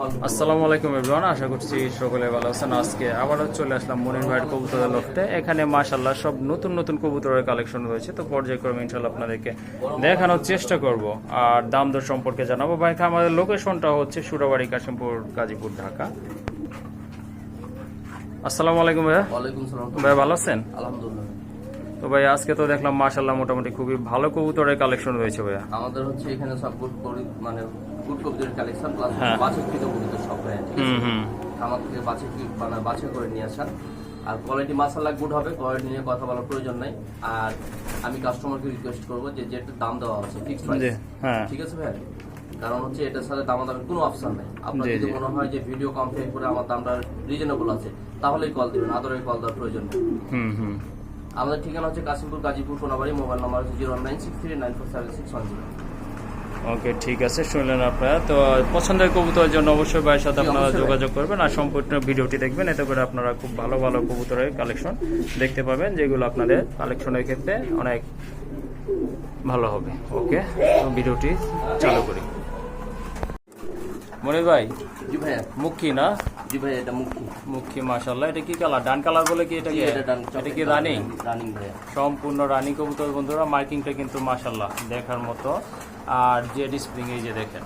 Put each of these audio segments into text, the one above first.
আসসালামু আলাইকুম এভরিওয়ান আশা করছি সকলে ভালো আছেন। আজকে আবারও চলে আসলাম মনির ভাইয়ের কবুতরের লফটে এখানে মাশাল্লাহ সব নতুন নতুন কবুতরের কালেকশন রয়েছে তো পর্যায়ক্রমে ইনশাল্লাহ আপনাদেরকে দেখানোর চেষ্টা করব। আর দাম দর সম্পর্কে জানাব। ভাই আমাদের লোকেশনটা হচ্ছে সুরাবাড়ি কাশিমপুর গাজীপুর ঢাকা। আসসালামু আলাইকুম ভাইয়া। ভাই ভালো আছেন? আলহামদুলিল্লাহ। তো ভাই আজকে তো দেখলাম মাশাল্লাহ মোটামুটি খুবই ভালো কবুতরের কালেকশন রয়েছে ভাইয়া। আমাদের হচ্ছে এখানে গুড করি- মানে গুড কবিতার কালেকশন প্লাস হ্যাঁ। বাছাকৃত কবিতা সব ঠিক আছে? আমার থেকে বাছাই মানে বাছাই করে নিয়ে আসান আর কোয়ালিটি মাসালা গুড হবে কোয়ালিটি নিয়ে কথা বলার প্রয়োজন নাই। আর আমি কাস্টমারকে রিকোয়েস্ট করব যে যেটা দাম দেওয়া আছে ফিক্সড প্রাইস হ্যাঁ। ঠিক আছে ভাই? কারণ হচ্ছে এটার সাথে দামাদামি কোনো অপশন নেই। আপনার যদি মনে হয় যে ভিডিও কম্পেয়ার করে আমার দামটা রিজনেবল আছে তাহলেই কল দিবেন আদরে কল দেওয়ার প্রয়োজন নেই। হুম হুম। আমাদের ঠিকানা হচ্ছে কাশিমপুর গাজীপুর কোনাবাড়ি মোবাইল নাম্বার হচ্ছে zero nine six three nine four seven six one zero okay ঠিক আছে শুনলেন আপনারা। তো পছন্দের কবুতরের জন্য অবশ্যই ভাইয়ের সাথে আপনারা যোগাযোগ করবেন আর সম্পূর্ণ ভিডিওটি দেখবেন। এতে করে আপনারা খুব ভালো ভালো কবুতরের কালেকশন দেখতে পাবেন যেগুলো আপনাদের কালেকশনের ক্ষেত্রে অনেক ভালো হবে। ওকে তো ভিডিওটি চালু করি। মনির ভাই জি ভাইয়া। মুখী না? জি ভাই এটা মুক্তি মুখী মাশাল্লাহ এটা কি কালার ডান কালার বলে কি এটা কি এটা ডান এটা কি রানিং? রানিং ভাইয়া। সম্পূর্ণ রানী কবুতর বন্ধুরা মার্কিংটা কিন্তু মাশাল্লাহ দেখার মতো। আর জেড স্প্রিং এই যে দেখেন।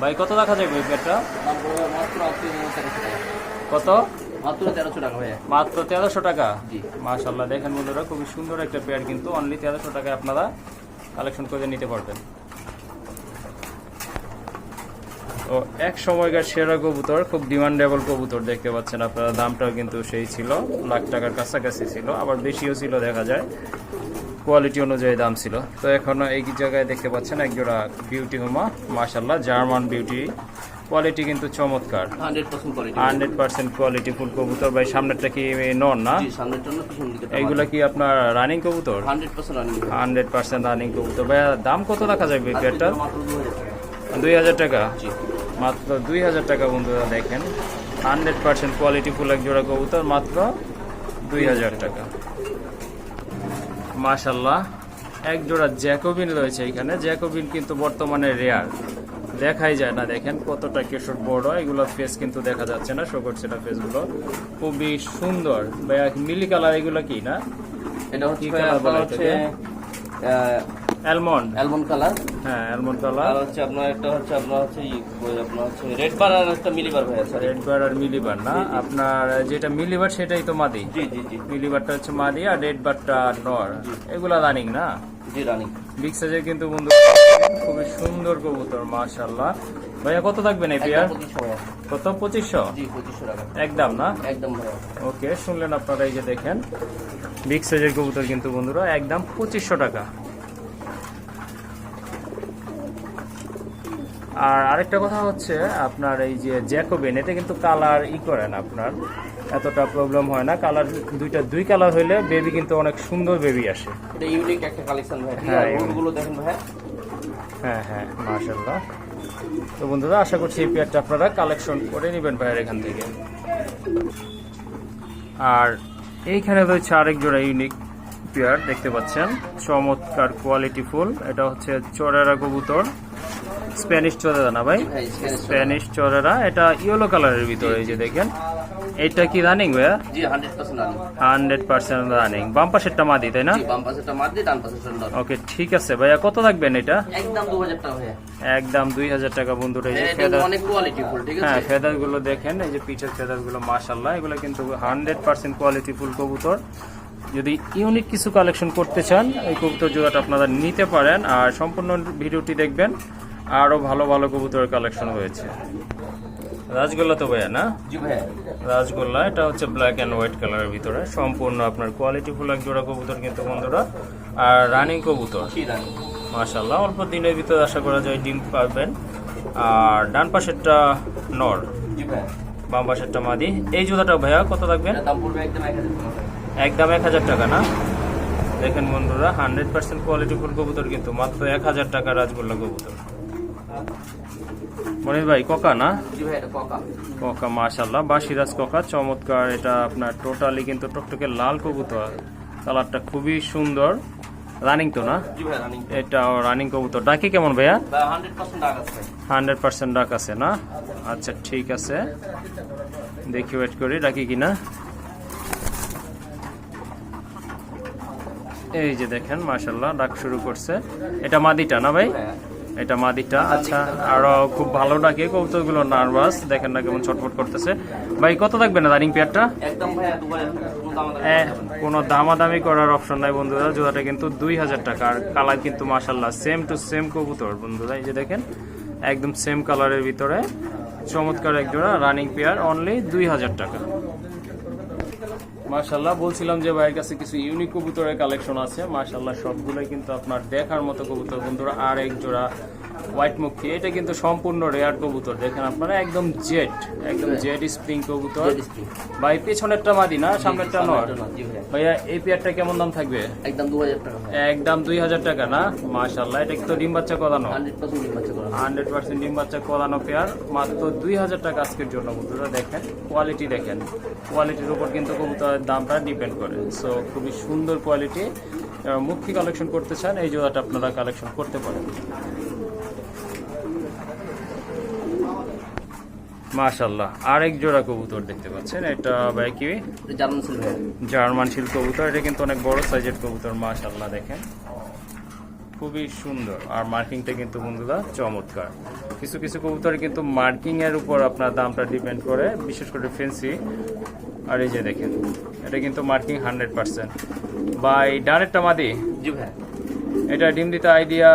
ভাই কত দেখা যাবে এই প্যাডটা কত? মাত্র তেরোশো টাকা। ভাইয়া মাত্র তেরোশো টাকা জি। মাশাল্লাহ দেখেন বন্ধুরা খুবই সুন্দর একটা পেয়ার কিন্তু অনলি তেরোশো টাকায় আপনারা কালেকশন করে নিতে পারবেন। তো এক সময়কার সেরা কবুতর খুব ডিমান্ডেবল কবুতর দেখতে পাচ্ছেন আপনারা। দামটাও কিন্তু সেই ছিল লাখ টাকার কাছাকাছি ছিল আবার বেশিও ছিল দেখা যায়। কোয়ালিটি অনুযায়ী দাম ছিল। তো এখন এই জায়গায় দেখতে পাচ্ছেন একজোড়া বিউটি হোমা মাশাল্লাহ জার্মান বিউটি কোয়ালিটি কিন্তু চমৎকার। হান্ড্রেড পার্সেন্ট কোয়ালিটি ফুল কবুতর। ভাই সামনেরটা কি নন না? এইগুলা কি আপনার রানিং কবুতর? হান্ড্রেড পার্সেন্ট রানিং কবুতর। ভাইয়া দাম কত রাখা যাবে পেয়ারটা দুই হাজার টাকা। মাত্র দুই হাজার টাকা বন্ধুরা দেখেন। হান্ড্রেড পার্সেন্ট কোয়ালিটি ফুল এক জোড়া কবুতর মাত্র দুই হাজার টাকা। মাশাল্লাহ এক জোড়া জ্যাকোবিন রয়েছে এখানে। জ্যাকোবিন কিন্তু বর্তমানে রেয়ার দেখাই যায় না দেখেন কতটা কেশর বড় এগুলো ফেস কিন্তু দেখা যাচ্ছে না শো করছে না ফেসগুলো খুবই সুন্দর। মিলি কালার এগুলো কি না? এটা হচ্ছে অ্যালমন্ড অ্যালমন্ড কালার হ্যাঁ অ্যালমন্ড আর হচ্ছে আপনার একটা হচ্ছে আপনার হচ্ছে আপনার হচ্ছে রেড বার আর একটা মিলিবার ভাইয়া সরি রেড বার আর মিলিবার না? আপনার যেটা মিলিবার সেটাই তো মাদি। জি জি জি। মিলিবারটা হচ্ছে মাদি আর রেড বারটা নর। এগুলা রানিং না? জি রানিং বিগ সাইজের কিন্তু বন্ধু খুবই সুন্দর কবুতর মাশাল্লাহ ভাইয়া কত থাকবেন এই পেয়ার কত? পঁচিশশো? একদম না? একদম ওকে শুনলেন আপনারা এই যে দেখেন। বিগ সাইজের কবুতর কিন্তু বন্ধুরা একদম পঁচিশশো টাকা। আর আরেকটা কথা হচ্ছে আপনার এই যে জ্যাকোবেন এতে কিন্তু কালার ই করে না আপনার। এতটা প্রবলেম হয় না। কালার দুইটা দুই কালার হইলে বেবি কিন্তু অনেক সুন্দর বেবি আসে। এটা ইউনিক একটা কালেকশন ভাই। হ্যাঁ, আছে দেখেন ভাই। হ্যাঁ হ্যাঁ মাশাল্লাহ তো বন্ধুরা আশা করছি এই পেয়ারটা আপনারা কালেকশন করে নেবেন ভাইয়ের এখান থেকে। আর এইখানে রয়েছে আরেক জোড়া ইউনিক পেয়ার দেখতে পাচ্ছেন। চমৎকার কোয়ালিটি ফুল। এটা হচ্ছে চরেরা কবুতর। স্প্যানিশ চরেরা না ভাই? স্প্যানিশ চোরেরা এটা ইয়েলো কালারের ভিতরে এই যে দেখেন। এটা কি রানিং ভাইয়া? জি হান্ড্রেড পার্সেন্ট রানিং বাম পাশেরটা মাদি তাই না? ওকে ঠিক আছে ভাইয়া কত থাকবেন এটা? একদম দুই হাজার টাকা বন্ধুরা এই যে হ্যাঁ আছে? ফেদারগুলো দেখেন এই যে পিছের ফেদারগুলো মাশাল্লাহ এগুলো কিন্তু হান্ড্রেড পার্সেন্ট কোয়ালিটি ফুল কবুতর। যদি ইউনিক কিছু কালেকশন করতে চান এই কবুতর জোড়াটা আপনারা নিতে পারেন আর সম্পূর্ণ ভিডিওটি দেখবেন। আরও ভালো ভালো কবুতরের কালেকশন হয়েছে। রাজগোল্লা তো ভাইয়া না? রাজগোল্লা এটা হচ্ছে ব্ল্যাক অ্যান্ড হোয়াইট কালারের ভিতরে। সম্পূর্ণ আপনার কোয়ালিটি ফুল এক জোড়া কবুতর কিন্তু বন্ধুরা। আর রানিং কবুতর। মাশাল্লাহ অল্প দিনের ভিতরে আশা করা যায় ডিম পাবেন আর ডান পাশেরটা নর। বাম পাশেরটা মাদি। এই জুতাটা ভাইয়া কত একদম এক হাজার টাকা। একদম এক হাজার টাকা না? দেখেন বন্ধুরা হান্ড্রেড পার্সেন্ট কোয়ালিটি ফুল কবুতর কিন্তু। মাত্র এক হাজার টাকা রাজগোল্লা কবুতর। মনির ভাই ককা না? জি ভাই এটা ককা। ককা মাশাল্লাহ বা সিরাজ ককা চমৎকার। এটা আপনার টোটালি কিন্তু টকটকে লাল কবুতর। কালারটা খুবই সুন্দর। রানিং তো না? জি ভাই রানিং এটা রানিং কবুতর। ডাকি কেমন ভাইয়া? ভাই হান্ড্রেড পার্সেন্ট ডাক আছে ভাই। হান্ড্রেড পার্সেন্ট ডাক আছে না? আচ্ছা ঠিক আছে। দেখি ওয়েট করি। ডাকি কিনা? এই যে দেখেন মাশাল্লাহ ডাক শুরু করছে। এটা মাদিটা না ভাই? হ্যাঁ। এটা মাদিটা। আচ্ছা আরও খুব ভালো ডাকে কবুতরগুলো নার্ভাস দেখেন না কেমন ছটফট করতেছে। ভাই কত থাকবে না রানিং পেয়ারটা কোনো দামাদামি করার অপশন নাই বন্ধুরা। জোড়াটা কিন্তু দুই হাজার টাকা। আর কালার কিন্তু মাসাল্লাহ সেম টু সেম কবুতর বন্ধুরা। এই যে দেখেন একদম সেম কালারের ভিতরে। চমৎকার এক জোড়া রানিং পেয়ার অনলি দুই হাজার টাকা। মাশাল্লাহ বলছিলাম যে ভাইয়ের কাছে কিছু ইউনিক কবুতরের কালেকশন আছে। মাশাল্লাহ সবগুলোই কিন্তু আপনার দেখার মতো কবুতর বন্ধুরা। আর এক জোড়া হোয়াইট মুখী। এটা কিন্তু সম্পূর্ণ রেয়ার কবুতর। দেখেন আপনারা একদম জেট একদম জেট স্প্রিং কবুতর। ভাই পেছনেরটা মাদি না সামনেরটা নয়? ভাইয়া। এই পেয়ারটা কেমন দাম থাকবে? একদম দু হাজার টাকা একদম দুই হাজার টাকা না? মাশাল্লাহ এটা তো ডিম বাচ্চা করানো হান্ড্রেড পার্সেন্ট ডিম বাচ্চা করানো পেয়ার। মাত্র দুই হাজার টাকা আজকের জন্য বন্ধুরা দেখেন। কোয়ালিটি দেখেন। কোয়ালিটির উপর কিন্তু কবুতরের দামটা ডিপেন্ড করে। সো খুবই সুন্দর কোয়ালিটি মুক্তি কালেকশন করতে চান এই জোড়াটা আপনারা কালেকশন করতে পারেন। মাশাল্লাহ আরেক জোড়া কবুতর দেখতে পাচ্ছেন এটা ভাই কি? জার্মান সিল কবুতর এটা কিন্তু অনেক বড় সাইজের কবুতর মাশাল্লাহ দেখেন। খুবই সুন্দর। আর মার্কিংটা কিন্তু বন্ধুরা চমৎকার। কিছু কিছু কবুতর কিন্তু মার্কিং এর উপর আপনার দামটা ডিপেন্ড করে বিশেষ করে ফেন্সি আর এই যে দেখেন এটা কিন্তু মার্কিং হান্ড্রেড পার্সেন্ট। বা এই ডানেরটা মাদি? জি ভাই। এটা ডিম দিতে আইডিয়া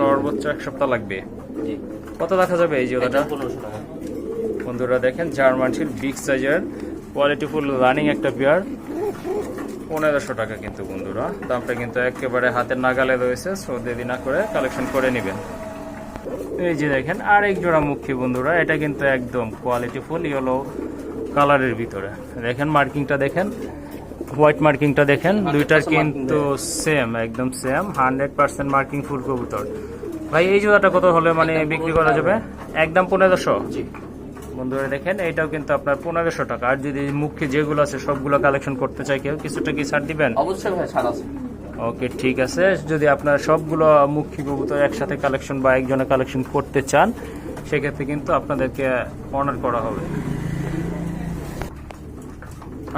সর্বোচ্চ এক সপ্তাহ লাগবে। কত দেখা যাবে এই জোড়াটা? বন্ধুরা দেখেন জার্মান বিগ সাইজের কোয়ালিটিফুল রানিং একটা পেয়ার পনেরোশো টাকা কিন্তু বন্ধুরা। দামটা কিন্তু একেবারে হাতের নাগালে রয়েছে সো দেরি না করে কালেকশন করে নেবেন। এই যে দেখেন আরেক জোড়া মুখী বন্ধুরা এটা কিন্তু একদম কোয়ালিটি কোয়ালিটিফুল ইয়েলো কালারের ভিতরে। দেখেন মার্কিংটা দেখেন হোয়াইট মার্কিংটা দেখেন দুইটার কিন্তু সেম একদম same hundred percent marking full কবুতর। ভাই এই জোড়াটা কত হলে মানে বিক্রি করা যাবে? একদম পনেরোশো? জি। বন্ধুরা দেখেন এটাও কিন্তু আপনার পনেরোশো টাকা। আর যদি মুখ্য যেগুলো আছে সবগুলো কালেকশন করতে চাই কেউ কিছুটা কি ছাড় দিবেন? অবশ্যই ভাই ছাড় আছে। ওকে ঠিক আছে। যদি আপনার সবগুলো মুখ্য কবুতর একসাথে কালেকশন বা একজনে কালেকশন করতে চান সেক্ষেত্রে কিন্তু আপনাদেরকে অনার করা হবে।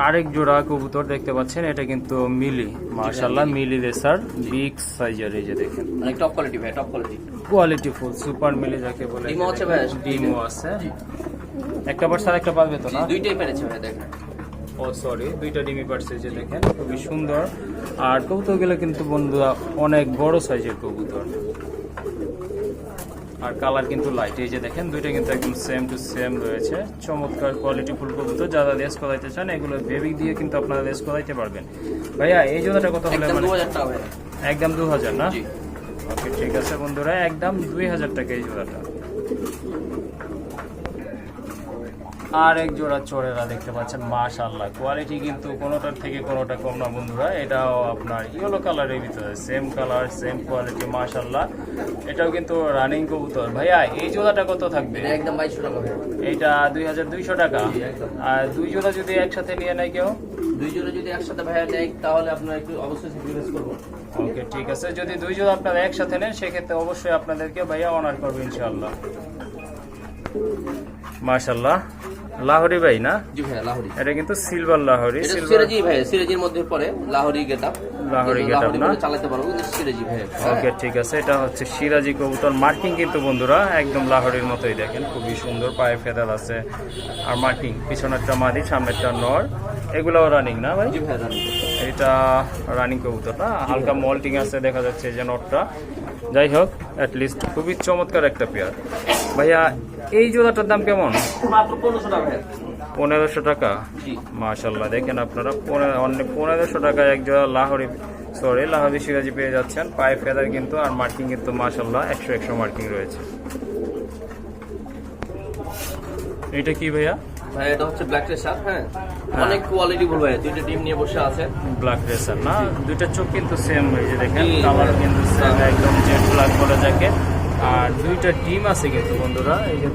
আরেক জোড়া কবুতর দেখতে পাচ্ছেন এটা কিন্তু মিলি মার্শাল্লাহ মিলি। রেসার বিগ সাইজের এই যে দেখেন। অনেক টপ কোয়ালিটি ভাই top quality quality full super মিলি যাকে বলে। ডিমও আছে ভাই? ডিমও আছে। একটা বার ছাড়া একটা পারবে তো না? দুইটাই পেরেছে ভাই দেখেন। ও সরি দুইটা ডিমি পারছে যে দেখেন খুবই সুন্দর। আর কবুতরগুলো কিন্তু বন্ধুরা অনেক বড় সাইজের কবুতর। আর কালার কিন্তু লাইট এই যে দেখেন দুইটা কিন্তু একদম সেম টু সেম রয়েছে। চমৎকার কোয়ালিটি ফুল কবুতর। যারা রেস করাইতে চান এগুলো বেবি দিয়ে কিন্তু আপনারা রেস করাইতে পারবেন। ভাইয়া এই জোড়াটা কত হলে একদম মানে? দু হাজার টাকা ভাই একদম দু হাজার না ওকে ঠিক আছে বন্ধুরা একদম দুই হাজার টাকা এই জোড়াটা। আর এক জোড়া চোরেরা দেখতে পাচ্ছেন মাশাল্লাহ কোয়ালিটি কিন্তু কোনোটার থেকে কোনোটা কম না বন্ধুরা। এটাও আপনার ইয়েলো কালারের ভিতরে। সেম কালার সেম কোয়ালিটি মাশাল্লাহ এটাও কিন্তু রানিং কবুতর। ভাইয়া এই জোড়াটা কত থাকবে? একদম বাইশশো টাকা এইটা দুই হাজার দুইশো টাকা। আর দুই জোড়া যদি একসাথে নিয়ে নেয় কেউ? দুই জোড়া যদি একসাথে ভাইয়া নেয় তাহলে আপনার একটু অবশ্যই স্যাক্রিফাইস করব। ওকে ঠিক আছে। যদি দুই জোড়া আপনারা একসাথে নেন সেক্ষেত্রে অবশ্যই আপনাদেরকে ভাইয়া অনার করবে ইনশাল্লাহ মাশাল্লাহ লাহোরি ভাই না? জি ভাইয়া লাহোরি। এটা কিন্তু সিলভার লাহোরি সিরাজি ভাই সিরাজির মধ্যে পড়ে লাহোরি গেটআপ লাহোরি না? চালাতে পারব কিন্তু সিরাজি ভাই ওকে ঠিক আছে এটা হচ্ছে সিরাজি কবুতর। মার্কিং কিন্তু বন্ধুরা একদম লাহোরির মতোই দেখেন খুবই সুন্দর পায়ে ফেদার আছে। আর মার্কিং পিছনেরটা মাদি সামনেরটা নর। এগুলাও রানিং না ভাই? জি ভাই জানি এটা রানিং কবুতরটা হালকা মল্টিং আছে দেখা যাচ্ছে এই যে নটটা। যাই হোক লিস্ট খুবই চমৎকার একটা পেয়ার ভাইয়া এই জোড়াটার দাম কেমন? পনেরোশো টাকা মাশাল্লাহ দেখেন আপনারা পনেরোশো টাকায় এক জোড়া লাহোরি সরি লাহোরি সিরাজি পেয়ে যাচ্ছেন। পায়ে ফেদার কিন্তু আর মার্কিং কিন্তু মাশাল্লাহ একশো একশো মার্কিং রয়েছে। এটা কি ভাইয়া? ভাই এটা হচ্ছে ব্ল্যাক রেসার হ্যাঁ? অনেক কোয়ালিটি বলব ভাই দুইটা ডিম নিয়ে বসে আছে। ব্ল্যাক রেসার না? দুইটা চোখ কিন্তু সেম হয়েছে দেখেন জি, কালার। কিন্তু সেম একদম জেড ব্ল্যাক বলে থাকে আর দুইটা ডিম আছে কিন্তু বন্ধুরা এই যে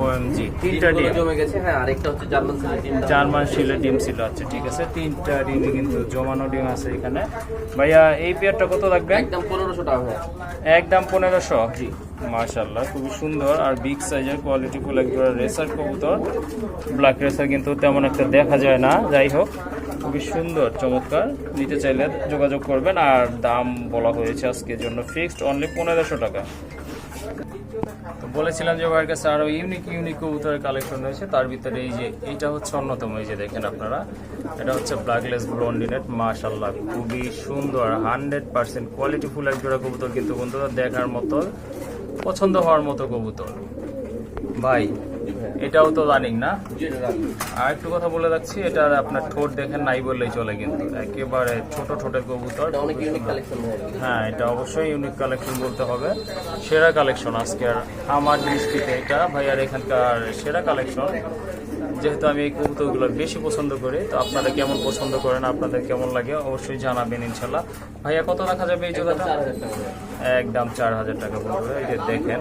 ওএমজি তিনটা ডিম। জমে গেছে হ্যাঁ আরেকটা হচ্ছে জার্মান সিলেট জার্মান শিলের ডিম ছিল আচ্ছা ঠিক আছে তিনটা ডিম কিন্তু জমানো ডিম আছে এখানে। ভাইয়া এই পেয়ারটা কত লাগবে? একদম পনেরোশো টাকা একদম জি খুবই সুন্দর আর বিগ সাইজের কোয়ালিটি ফুল একবার রেসার কবুতর। ব্ল্যাক রেসার কিন্তু তেমন একটা দেখা যায় না যাই হোক খুবই সুন্দর চমৎকার। নিতে চাইলে যোগাযোগ করবেন আর দাম বলা হয়েছে আজকের জন্য ফিক্সড অনলি পনেরোশো টাকা। বলেছিলাম যে আমার কাছে আরও ইউনিক ইউনিক কবুতরের কালেকশন রয়েছে। তার ভিতরে এই যে এইটা হচ্ছে অন্যতম, এই যে দেখেন আপনারা। এটা হচ্ছে ব্ল্যাকলেস ব্লন্ডিনেট মাশাল্লাহ খুবই সুন্দর হান্ড্রেড পার্সেন্ট কোয়ালিটি ফুল এক জোড়া কবুতর কিন্তু বন্ধুরা দেখার মতো, পছন্দ হওয়ার মতো কবুতর। ভাই এটাও তো রানিং না। আর একটু কথা বলে রাখছি এটা আপনার ঠোঁট দেখেন নাই বললেই চলে কিন্তু। একেবারে ছোট ঠোঁটের কবুতর। হ্যাঁ এটা অবশ্যই ইউনিক কালেকশন বলতে হবে। সেরা কালেকশন আজকে। আর আমার দৃষ্টিতে এটা ভাই আর এখানকার সেরা কালেকশন যেহেতু আমি এই কবুতরগুলো বেশি পছন্দ করি তো আপনারা কেমন পছন্দ করেন আপনাদের কেমন লাগে অবশ্যই জানাবেন ইনশাল্লাহ ভাইয়া কত রাখা যাবে এই জোড়াটা। একদম চার হাজার টাকা এই যে দেখেন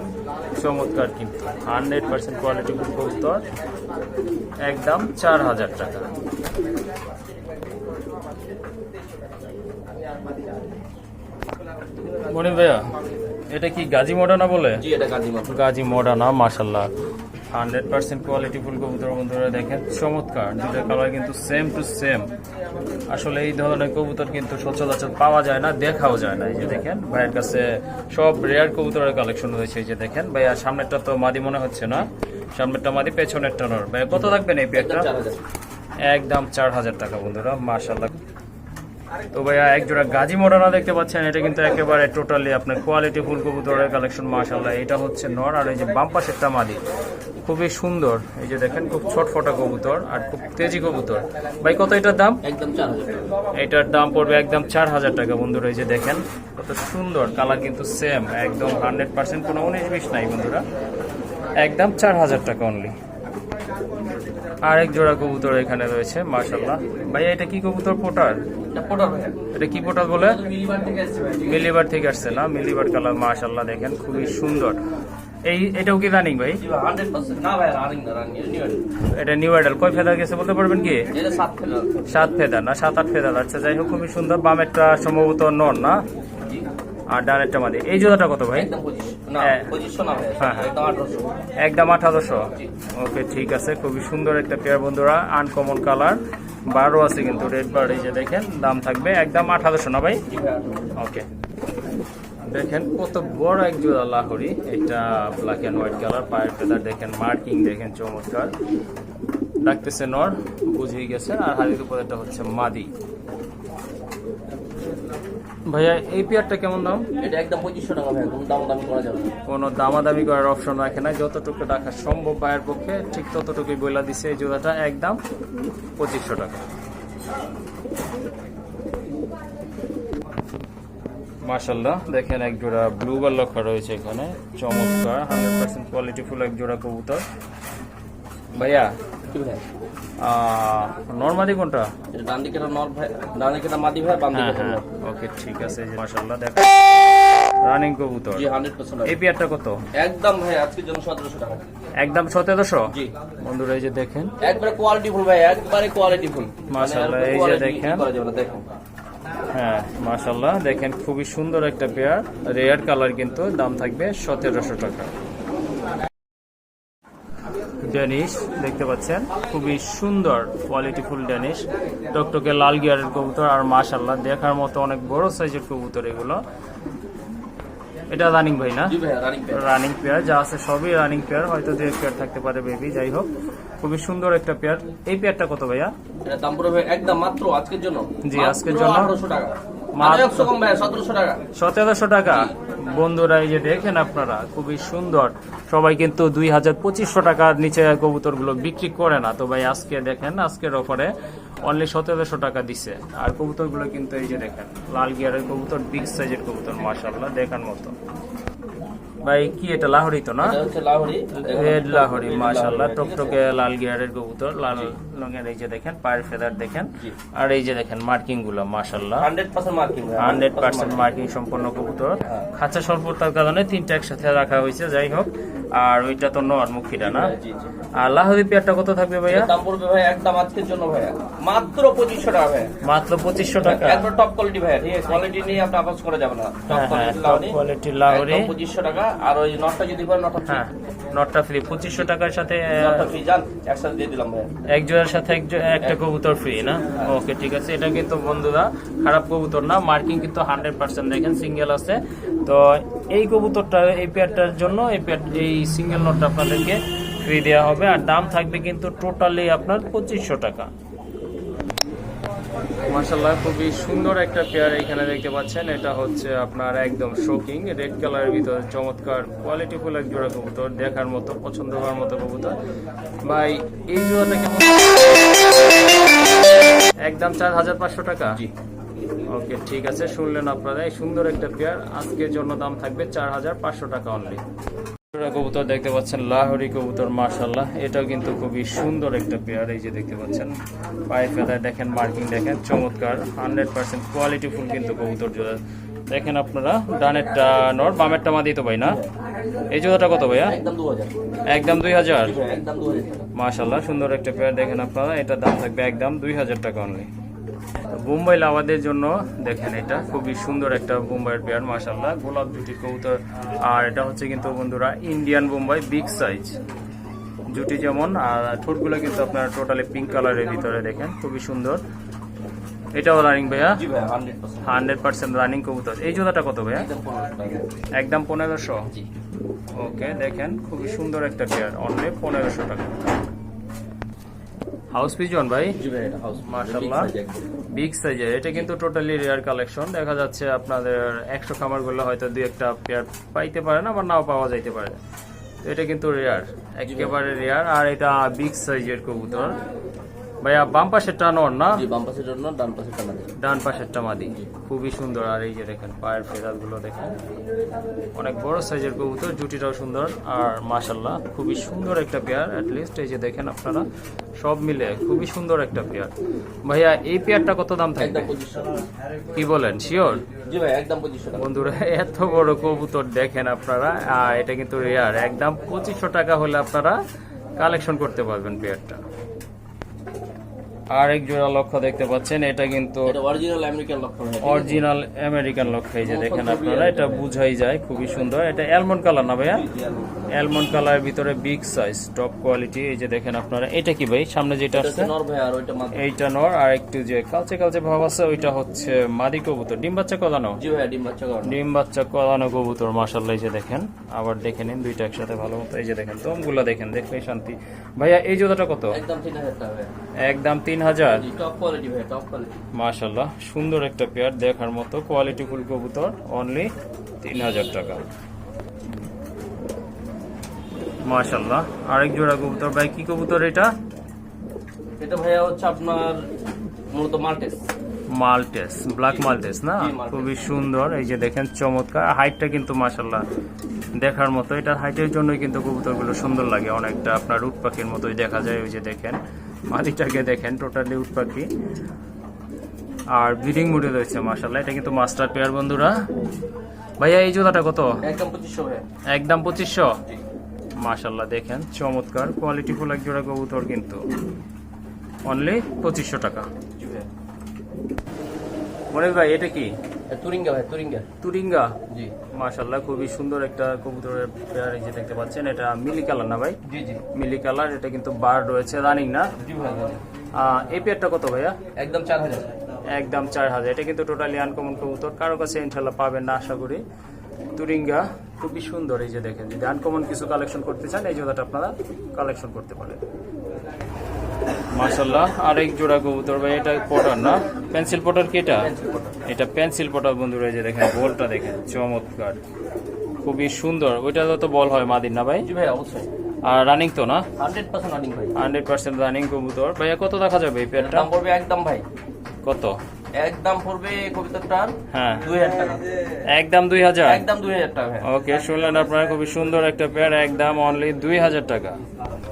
চমৎকার কিন্তু। হান্ড্রেড পার্সেন্ট কোয়ালিটি কবুতর। একদম চার হাজার টাকা। মনির ভাইয়া এটা কি গাজী মডানা বলে? এটা গাজী মডানা। মাশাল্লাহ হান্ড্রেড পার্সেন্ট কোয়ালিটি ফুল কবুতর বন্ধুরা দেখেন, চমৎকার। দুটো কালার কিন্তু সেম টু সেম আসলে এই ধরনের কবুতর কিন্তু সচরাচর পাওয়া যায় না, দেখাও যায় না। এই যে দেখেন, ভাইয়ের কাছে সব রেয়ার কবুতরের কালেকশন রয়েছে। এই যে দেখেন, ভাইয়া, সামনেরটা তো মাদি মনে হচ্ছে না। সামনেরটা মাদি, পেছনেরটা নর। ভাইয়া, কত রাখবেন এই পেয়ারটা একদম চার হাজার টাকা বন্ধুরা মাশাল্লাহ তো ভাইয়া এক জোড়া গাজী মডানা দেখতে পাচ্ছেন এটা কিন্তু একেবারে টোটালি আপনার কোয়ালিটি ফুল কবুতরের কালেকশন মাশাল্লাহ এটা হচ্ছে নর আর এই যে বাম পাশেরটা মাদি। খুবই সুন্দর। এই যে দেখেন খুব ছটফটা কবুতর আর খুব তেজি কবুতর। ভাই কত এটার দাম? একদম চার এটার দাম পড়বে একদম চার হাজার টাকা বন্ধুরা এই যে দেখেন কত সুন্দর। কালার কিন্তু সেম একদম হান্ড্রেড পার্সেন্ট কোনো উনিশ বিশ নাই বন্ধুরা। একদম চার হাজার টাকা অনলি আরেক জোড়া কবুতর এখানে রয়েছে মার্শাল্লাহ ভাইয়া এটা কি কবুতর পোটার? এটা কি পোটার বলে? মিলিবার থেকে আসছে ভাই না? মিলিবার কালার মার্শাল্লাহ দেখেন খুবই সুন্দর। এই এটাও কি রানিং ভাই? ভাই এটা নিউ এটা নিউ আইডাল কয় ফেদার গেছে বলতে পারবেন কি? সাত ফেদার। না সাত আট ফেদার। আচ্ছা যাই হোক খুবই সুন্দর। বামেরটা সম্ভবত নন না? আর ডানেরটা মাদি এই জোড়াটা কত ভাই? একদম হ্যাঁ। হ্যাঁ, হ্যাঁ। একদম আঠারোশো। ওকে ঠিক আছে। খুবই সুন্দর একটা পেয়ার বন্ধুরা আনকমন কালার বারো আছে কিন্তু রেড বার এই যে দেখেন দাম থাকবে একদম আঠারোশো না ভাই? ওকে। দেখেন কত বড় এক জোড়া লাহরি। এটা ব্ল্যাক অ্যান্ড হোয়াইট কালার পায়ের ফেদার দেখেন মার্কিং দেখেন চমৎকার। ডাকতেছে নর বুঝেই গেছে। আর হাড়ির উপর এটা হচ্ছে মাদি। ভাইয়া এই পেয়ারটা কেমন দাম? এটা একদম পঁচিশশো টাকা ভাই কোনো দাম দামি করা যাবে কোনো দামাদামি করার অপশন রাখে না যতটুকু টাকা সম্ভব পায়ের পক্ষে ঠিক ততটুকুই বইলা দিছে এই জোড়াটা একদম পঁচিশশো টাকা। মার্শাল্লাহ দেখেন এক জোড়া ব্লু বার লক্ষা রয়েছে এখানে চমৎকার হান্ড্রেড পার্সেন্ট কোয়ালিটি ফুল এক জোড়া কবুতর। ভাইয়া? নর্মাদি কোনটা? ডান দিকে নর ভাই ডান দিকে মাদি ভাই বাম হ্যাঁ দিকে হ্যাঁ। ওকে ঠিক আছে মার্শাল্লাহ দেখ। রানিং কবুতর। জি হান্ড্রেড পার্সেন্ট এই পেয়ারটা কত? একদম ভাই আজকের জন্য সতেরোশো টাকা। একদম সতেরোশো? জি। বন্ধুরা এই যে দেখেন। একবারে কোয়ালিটি ফুল ভাই একবারে কোয়ালিটি ফুল মাশাআল্লাহ, এই যে দেখেন। দেখেন হ্যাঁ মাশাল্লাহ দেখেন খুবই সুন্দর একটা পেয়ার রেয়ার কালার কিন্তু দাম থাকবে সতেরোশো টাকা। ড্যানিশ দেখতে পাচ্ছেন। খুবই সুন্দর কোয়ালিটি ফুল ড্যানিশ টকটকে লাল গিয়ারের কবুতর আর মাশাল্লাহ দেখার মতো অনেক বড় সাইজের কবুতর এগুলো। এটা রানিং ভাই না? রানিং পেয়ার যা আছে সবই রানিং পেয়ার হয়তো দু পেয়ার থাকতে পারে বেবি যাই হোক। খুবই সুন্দর একটা পেয়ার এই পেয়ারটা কত ভাইয়া? এটা দাম পড়বে একদম মাত্র আজকের জন্য। জি, আজকের জন্য। আঠারোশো টাকা। সতেরোশো টাকা। বন্ধুরা এই যে দেখেন আপনারা খুবই সুন্দর। সবাই কিন্তু দুই হাজার পঁচিশশো টাকার নিচে কবুতরগুলো বিক্রি করে না। তো ভাই আজকে দেখেন আজকের অফারে অনলি সতেরোশো টাকা দিছে। আর কবুতরগুলো কিন্তু এই যে দেখেন লাল গিয়ারের কবুতর বিগ সাইজের কবুতর মাসাল্লাহ দেখার মতো। ভাই কি এটা লাহরি তো না? রেড লাহরি মাশাআল্লাহ। টকটকে লাল গিয়ারের কবুতর লাল রঙের এই যে দেখেন পায়ের ফেদার দেখেন। আর এই যে দেখেন মার্কিংগুলো মাসাল্লাহ হান্ড্রেড পার্সেন্ট মার্কিং মার্কিং। সম্পন্ন কবুতর। হ্যাঁ। খাঁচা স্বল্পতার কারণে তিনটা একসাথে রাখা হয়েছে যাই হোক। আর ওইটা তো নর মুখিটা না? আর লাহোরি পেয়ারটা কত থাকবে ভাইয়া? দাম পড়বে ভাই একদম আজকের জন্য ভাইয়া। মাত্র পঁচিশশো টাকা ভাইয়া। মাত্র পঁচিশশো টাকা। একবার টপ কোয়ালিটি ভাইয়া ঠিক আছে? কোয়ালিটি নিয়ে আপনি আপাস করা যাবে না। টপ হ্যাঁ হ্যাঁ কোয়ালিটি টপ লাউনি কোয়ালিটির লাহোরি পঁচিশশো টাকা। আর ওই নটটা যদি পারেন নটটা হ্যাঁ নটটা ফ্রি পঁচিশশো টাকার সাথে নটটা ফ্রি যান একসাথে দিয়ে দিলাম ভাইয়া। এক জোড়ার সাথে এক একটা কবুতর ফ্রি না? ওকে ঠিক আছে। এটা কিন্তু বন্ধুরা খারাপ কবুতর না। মার্কিং কিন্তু হান্ড্রেড পার্সেন্ট দেখেন সিঙ্গেল আছে। তো এই কবুতরটা এই পেয়ারটার জন্য এই পেয়ার এই সিঙ্গেল নোটটা আপনাদেরকে ফ্রি দেওয়া হবে আর দাম থাকবে কিন্তু টোটালি আপনার পঁচিশশো টাকা। মার্শাল্লাহ খুবই সুন্দর একটা পেয়ার এখানে দেখতে পাচ্ছেন। এটা হচ্ছে আপনার একদম শোকিং রেড কালারের ভিতরে চমৎকার কোয়ালিটি কোয়ালিটিফুল এক জোড়া কবুতর দেখার মতো পছন্দ হওয়ার মতো কবুতর। ভাই এই জোড়াটা কেমন? একদম চার হাজার পাঁচশো টাকা? ওকে ঠিক আছে শুনলেন আপনারা। এই সুন্দর একটা পেয়ার আজকের জন্য দাম থাকবে চার হাজার পাঁচশো টাকা অনলি কবুতর দেখতে পাচ্ছেন লাহোরি কবুতর মার্শাল্লাহ এটাও কিন্তু খুবই সুন্দর একটা পেয়ার এই যে দেখতে পাচ্ছেন। পায়ে ফেদায় দেখেন মার্কিং দেখেন চমৎকার। হান্ড্রেড পার্সেন্ট কোয়ালিটিফুল কিন্তু কবুতর জোড়া। দেখেন আপনারা ডানেরটা নর বামেরটা মাদি তো ভাই না? এই জোড়াটা কত ভাইয়া? একদম দুই হাজার। মাশাল্লাহ সুন্দর একটা পেয়ার দেখেন আপনারা। এটার দাম থাকবে একদম দুই হাজার টাকা অনলি বোম্বাই লাভাদের জন্য দেখেন এটা খুবই সুন্দর একটা বোম্বাইয়ের পেয়ার মাশাল্লাহ গোলাপ জুটি কবুতর। আর এটা হচ্ছে কিন্তু বন্ধুরা ইন্ডিয়ান বোম্বাই বিগ সাইজ। জুটি যেমন আর ঠোঁটগুলো কিন্তু আপনার টোটালি পিঙ্ক কালারের ভিতরে দেখেন খুবই সুন্দর। এটাও রানিং ভাইয়া? হান্ড্রেড পার্সেন্ট রানিং কবুতর। এই জোড়াটা কত ভাইয়া? একদম পনেরোশো? ওকে দেখেন খুবই সুন্দর একটা পেয়ার অনলি পনেরোশো টাকা। হাউস পিজন ভাই? হাউস বিগ সাইজের এটা কিন্তু টোটালি রেয়ার কালেকশন দেখা যাচ্ছে আপনাদের একশো খামারগুলো হয়তো দু একটা পেয়ার পাইতে পারে না বা নাও পাওয়া যাইতে পারে। তো এটা কিন্তু রেয়ার একেবারে রেয়ার আর এটা বিগ সাইজের কবুতর। ভাইয়া বাম পাশেরটা নর না? জি বাম পাশের জন্য ডান পাশের টানা দেয় ডান পাশেরটা মাদি। খুবই সুন্দর। আর এই যে দেখেন পায়ের ফেদারগুলো দেখেন। অনেক বড় সাইজের কবুতর জুটিটাও সুন্দর। আর মাশাল্লাহ খুবই সুন্দর একটা পেয়ার লিস্ট এই যে দেখেন আপনারা সব মিলে খুবই সুন্দর একটা পেয়ার। ভাইয়া এই পেয়ারটা কত দাম থাকবে? কি বলেন শিওর জি ভাই একদম বন্ধুরা এত বড় কবুতর দেখেন আপনারা। আর এটা কিন্তু রেয়ার একদম পঁচিশশো টাকা হলে আপনারা কালেকশন করতে পারবেন পেয়ারটা। আর এক জোড়া লক্ষ্য দেখতে পাচ্ছেন এটা কিন্তু অরিজিনাল আমেরিকান লক্ষণ অরিজিনাল আমেরিকান লক্ষ্য এই যে দেখেন আপনারা এটা বুঝাই যায় খুবই সুন্দর। এটা অ্যালমন্ড কালার না ভাইয়া? অ্যালমন্ড কালারের ভিতরে বিগ সাইজ টপ কোয়ালিটি এই যে দেখেন আপনারা এটা কি ভাই? সামনে যেটা আসছে নর ভাই আর ওইটা মাত্র এইটা নর আর একটু যে কালচে কালচে ভাব আছে ওইটা হচ্ছে মাদি কবুতর। ডিম বাচ্চা কদানো? জি ভাই ডিম বাচ্চা করানো ডিম বাচ্চা কদানো কবুতর মাসাল্লাহ এই যে দেখেন। আবার দেখে নিন দুইটা একসাথে ভালো মতো এই যে দেখেন দমগুলা দেখেন দেখলে শান্তি। ভাইয়া এই জোড়াটা কত? একদম তিন হাজার টাকা ভাই একদম তিন হাজার। মাশাল্লাহ সুন্দর একটা পেয়ার দেখার মতো কোয়ালিটি ফুল কবুতর অনলি তিন হাজার টাকা। মাশাল্লাহ আরেক জোড়া কবুতর ভাই কি কবুতর এটা? এটা ভাইয়া হচ্ছে আপনার মূলত মাল্টেস। মাল্টেস ব্ল্যাক মাল্টেস না? খুবই সুন্দর এই যে দেখেন চমৎকার। হাইটটা কিন্তু মাশাল্লাহ দেখার মতো। এটার হাইটের জন্যই কিন্তু কবুতরগুলো সুন্দর লাগে অনেকটা আপনার উট পাখির মতোই দেখা যায় ওই যে দেখেন। মাটিটাকে দেখেন টোটালি উট পাখি। আর ব্রিডিং মুডে রয়েছে মাসাল্লাহ এটা কিন্তু মাস্টার পেয়ার বন্ধুরা। ভাইয়া এই জোড়াটা কত? একদম পঁচিশশো একদম পঁচিশশো? মাসাল্লাহ দেখেন চমৎকার কোয়ালিটি ফুল এক জোড়া কবুতর কিন্তু। অনলি পঁচিশশো টাকা। মনির ভাই এটা কি? তুরিঙ্গা ভাই তুরিঙ্গা। তুরিঙ্গা? জি। মাশাল্লাহ খুবই সুন্দর একটা কবুতরের পেয়ার এই যে দেখতে পাচ্ছেন এটা মিলি কালার না ভাই? জি জি। মিলি কালার এটা কিন্তু বার রয়েছে রানিং না? জি ভাই এই পেয়ারটা কত ভাইয়া? একদম চার হাজার। একদম চার হাজার। এটা কিন্তু টোটালি আনকমন কবুতর কারও কাছে ইনশাল্লাহ পাবেন না আশা করি। তুরিঙ্গা খুবই সুন্দর এই যে দেখেন। যদি আনকমন কিছু কালেকশন করতে চান এই জোড়াটা আপনারা কালেকশন করতে পারেন। মাশাল্লাহ আরেক জোড়া কবুতর ভাই এটা পটার না? পেন্সিল পটার কি এটা? এটা পেন্সিল পটার বন্ধুরা রয়েছে যে দেখেন বলটা দেখেন চমৎকার। খুবই সুন্দর। ওইটা তো বল হয় মাদিন না ভাই? ভাই অবশ্যই। আর রানিং তো না? হান্ড্রেড পার্সেন্ট রানিং ভাই। হান্ড্রেড পার্সেন্ট রানিং কবুতর। ভাইয়া কত দেখা যাবে এই পেয়ারটা দাম পড়বে একদম ভাই। কত? একদম পড়বে কবিতাটার হ্যাঁ। দুই হাজার টাকা। একদম দুই হাজার? একদম দুই হাজার টাকা ওকে শুনলেন আপনারা খুবই সুন্দর একটা পেয়ার একদম অনলি দুই হাজার টাকা।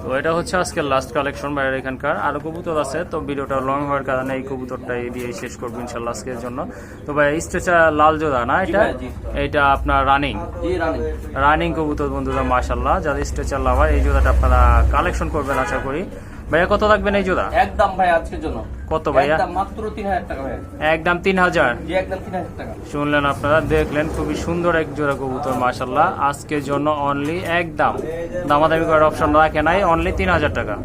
তো এটা হচ্ছে আজকের লাস্ট কালেকশন বাইরের এখানকার। আরও কবুতর আছে তো ভিডিওটা লং হওয়ার কারণে এই কবুতরটা দিয়ে শেষ করব ইনশাল্লাহ আজকের জন্য। তো ভাই স্ট্রেচার লাল জোদা না এটা? এটা আপনার রানিং রানিং কবুতর বন্ধুরা মাশাল্লাহ। যাদের স্ট্রেচার লাভার এই জোদাটা আপনারা কালেকশন করবেন আশা করি। ভাইয়া কত লাগবে এই জোড়া? একদম ভাই আজকের জন্য। কত ভাইয়া? একদম মাত্র তিন হাজার টাকা ভাই একদম তিন হাজার? জি একদম তিন হাজার টাকা। শুনলেন আপনারা দেখলেন খুবই সুন্দর এক জোড়া কবুতর মাসাল্লাহ আজকের জন্য অনলি একদম। দামাদামি করার অপশন রাখে নাই অনলি তিন হাজার টাকা।